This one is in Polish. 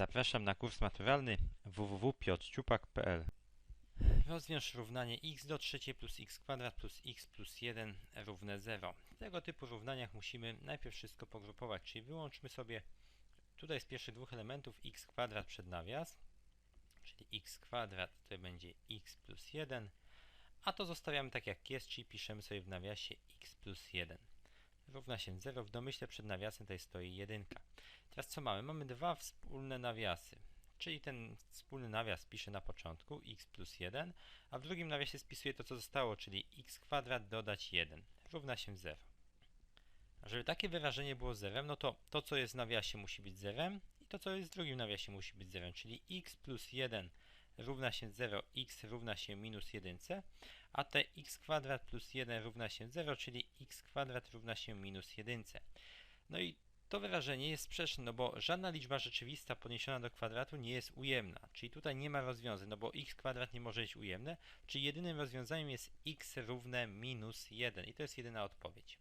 Zapraszam na kurs maturalny www.piotrciupak.pl Rozwiąż równanie x do trzeciej plus x kwadrat plus x plus 1 równe 0. W tego typu równaniach musimy najpierw wszystko pogrupować, czyli wyłączmy sobie tutaj z pierwszych dwóch elementów x kwadrat przed nawias, czyli x kwadrat to będzie x plus 1, a to zostawiamy tak jak jest, czyli piszemy sobie w nawiasie x plus 1 równa się 0. W domyśle przed nawiasem tutaj stoi 1. Teraz co mamy? Mamy dwa wspólne nawiasy. Czyli ten wspólny nawias piszę na początku x plus 1, a w drugim nawiasie spisuję to co zostało, czyli x kwadrat dodać 1 równa się 0. Żeby takie wyrażenie było zerem, no to to co jest w nawiasie musi być zerem i to co jest w drugim nawiasie musi być zerem, czyli x plus 1 równa się 0, x równa się minus 1, a te x kwadrat plus 1 równa się 0, czyli x kwadrat równa się minus 1. No i to wyrażenie jest sprzeczne, no bo żadna liczba rzeczywista podniesiona do kwadratu nie jest ujemna, czyli tutaj nie ma rozwiązań, no bo x kwadrat nie może być ujemne, czyli jedynym rozwiązaniem jest x równe minus 1 i to jest jedyna odpowiedź.